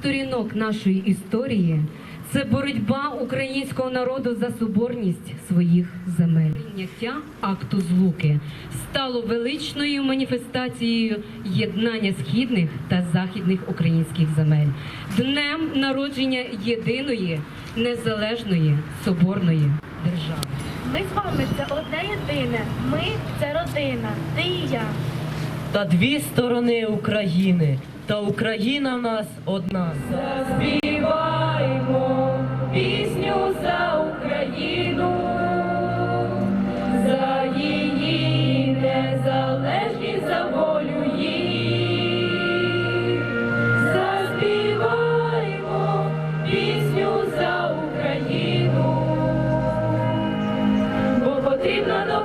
сторінок нашої історії це боротьба українського народу за соборність своїх земель. Прийняття акту злуки стало величною маніфестацією єднання східних та західних українських земель, днем народження єдиної незалежної соборної держави. Ми з вами це одне єдине. Ми це родина. Ти і я та дві сторони України, та Україна в нас одна. Заспіваємо пісню за Україну, за її незалежність, за волю її. Заспіваємо пісню за Україну, бо потрібно.